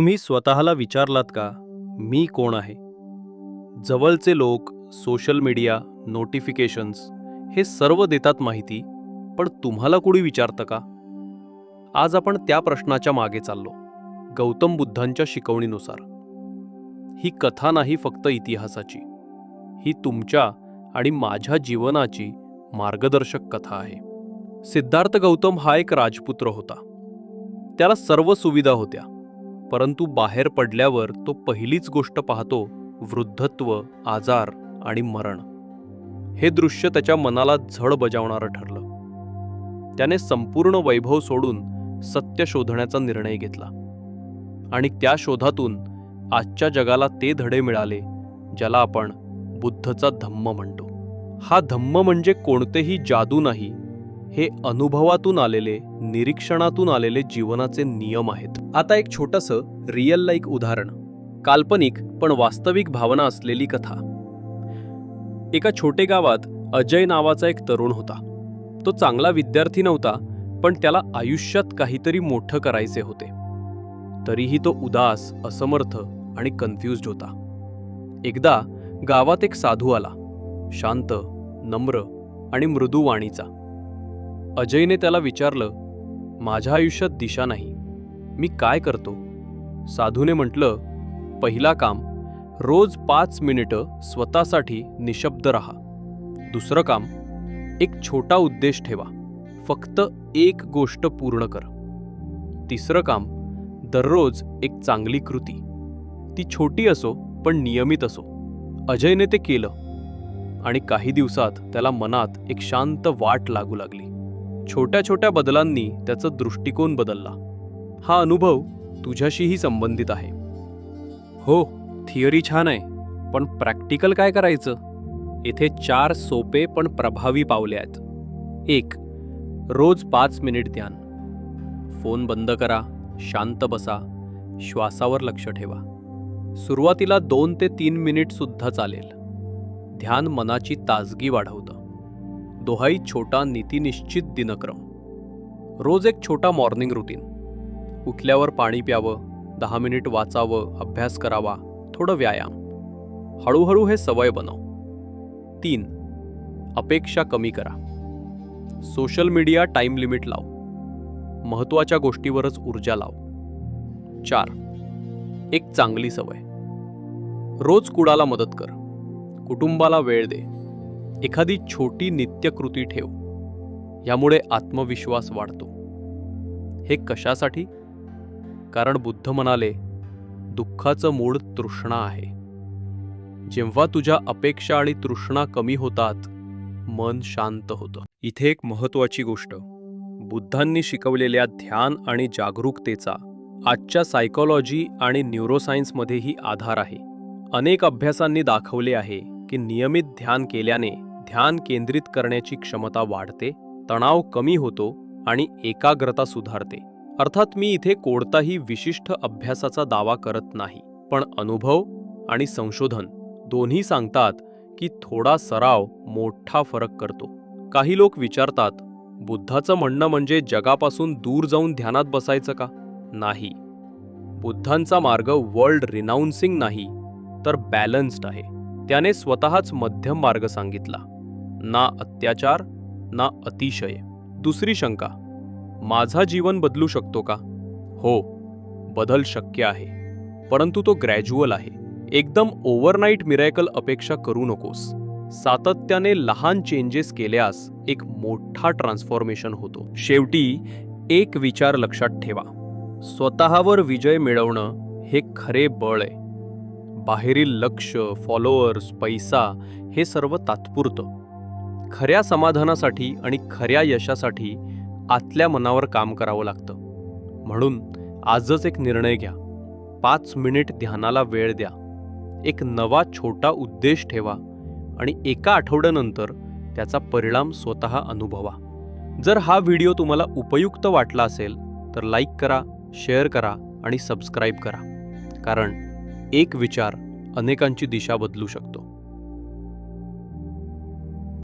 तुम्ही स्वतःला विचारलात का मी कोण आहे? जवळचे लोक सोशल मीडिया नोटिफिकेशन्स हे सर्व देतात माहिती पण तुम्हाला कुणी विचारतं का? आज आपण त्या प्रश्नाच्या मागे चाललो गौतम बुद्धांच्या शिकवणीनुसार. ही कथा नाही फक्त इतिहासाची ही तुमच्या आणि माझ्या जीवनाची मार्गदर्शक कथा आहे. सिद्धार्थ गौतम हा एक राजपुत्र होता. त्याला सर्व सुविधा होत्या. परंतु बाहेर पडल्यावर तो पहिलीच गोष्ट पाहतो वृद्धत्व आजार आणि मरण. हे दृश्य त्याच्या मनाला झड बजावणारं ठरलं. त्याने संपूर्ण वैभव सोडून सत्य शोधण्याचा निर्णय घेतला. आणि त्या शोधातून आजच्या जगाला ते धडे मिळाले ज्याला आपण बुद्धचा धम्म म्हणतो. हा धम्म म्हणजे कोणतेही जादू नाही हे अनुभवातून आलेले निरीक्षणातून आलेले जीवनाचे नियम आहेत. आता एक छोटंसं रिअल लाईक उदाहरण. काल्पनिक पण वास्तविक भावना असलेली कथा. एका छोटे गावात अजय नावाचा एक तरुण होता. तो चांगला विद्यार्थी नव्हता पण त्याला आयुष्यात काहीतरी मोठं करायचे होते. तरीही तो उदास असमर्थ आणि कन्फ्युज्ड होता. एकदा गावात एक साधू आला. शांत नम्र आणि मृदू वाणीचा अजयने त्याला विचारलं माझ्या आयुष्यात दिशा नाही. मी काय करतो? साधूने म्हटलं पहिला काम रोज पाच मिनिटं स्वतःसाठी निशब्द राहा. दुसरं काम एक छोटा उद्देश ठेवा. फक्त एक गोष्ट पूर्ण कर. तिसरं काम दररोज एक चांगली कृती. ती छोटी असो पण नियमित असो. अजयने ते केलं आणि काही दिवसात त्याला मनात एक शांत वाट लागू लागली. छोट्या छोट्या बदलांनी त्याचा दृष्टिकोन बदलला. हा अनुभव तुझ्याशीही संबंधित आहे. हो थिअरी छान आहे पण प्रॅक्टिकल काय करायचं? येथे चार सोपे पण प्रभावी पावले आहेत. एक रोज पाच मिनिट ध्यान. फोन बंद करा शांत बसा श्वासावर लक्ष ठेवा. सुरुवातीला दोन ते तीन मिनिटसुद्धा चालेल. ध्यान मनाची ताजगी वाढवतं. दोहाई छोटा नीतिनिश्चित दिनक्रम. रोज एक छोटा मॉर्निंग रुटीन उठल्यावर पाणी प्यावं दहा मिनिट वाचावं अभ्यास करावा थोडं व्यायाम. हळूहळू हे सवय बनव. तीन अपेक्षा कमी करा. सोशल मीडिया टाईम लिमिट लाव. महत्त्वाच्या गोष्टीवरच ऊर्जा लाव. चार एक चांगली सवय. रोज कुडाला मदत कर. कुटुंबाला वेळ दे. एखादी छोटी नित्यकृती ठेव. यामुळे आत्मविश्वास वाढतो. हे कशासाठी? कारण बुद्ध म्हणाले दुःखाचं मूळ तृष्णा आहे. जेव्हा तुझ्या अपेक्षा आणि तृष्णा कमी होतात मन शांत होतं. इथे एक महत्वाची गोष्ट. बुद्धांनी शिकवलेल्या ध्यान आणि जागरूकतेचा आजच्या सायकोलॉजी आणि न्यूरोसायन्समध्येही आधार आहे. अनेक अभ्यासांनी दाखवले आहे की नियमित ध्यान केल्याने ध्यान केंद्रित करण्याची क्षमता वाढते तणाव कमी होतो आणि एकाग्रता सुधारते. अर्थात मी इथे कोणताही विशिष्ट अभ्यासाचा दावा करत नाही पण अनुभव आणि संशोधन दोन्ही सांगतात की थोडा सराव मोठा फरक करतो. काही लोक विचारतात बुद्धाचं म्हणणं म्हणजे जगापासून दूर जाऊन ध्यानात बसायचं का? नाही. बुद्धांचा मार्ग वर्ल्ड रिनाऊन्सिंग नाही तर बॅलन्स्ड आहे. त्याने स्वतःच मध्यम मार्ग सांगितला. ना अत्याचार ना अतिशय. दुसरी शंका माझा जीवन बदलू शकतो का? हो बदल शक्य आहे. परंतु तो ग्रॅज्युअल आहे. एकदम ओव्हरनाईट मिरॅकल अपेक्षा करू नकोस. सातत्याने लहान चेंजेस केल्यास एक मोठा ट्रान्सफॉर्मेशन होतो. शेवटी एक विचार लक्षात ठेवा. स्वतःवर विजय मिळवणं हे खरे बळ आहे. बाहेरील लक्ष फॉलोअर्स पैसा हे सर्व तात्पुरतं. खऱ्या समाधानासाठी आणि खऱ्या यशासाठी आतल्या मनावर काम करावं लागतं. म्हणून आजच एक निर्णय घ्या. पाच मिनिट ध्यानाला वेळ द्या. एक नवा छोटा उद्देश ठेवा आणि एका आठवड्यानंतर त्याचा परिणाम स्वतः अनुभवा. जर हा व्हिडिओ तुम्हाला उपयुक्त वाटला असेल तर लाईक करा शेअर करा आणि सबस्क्राईब करा. कारण एक विचार अनेकांची दिशा बदलू शकतो.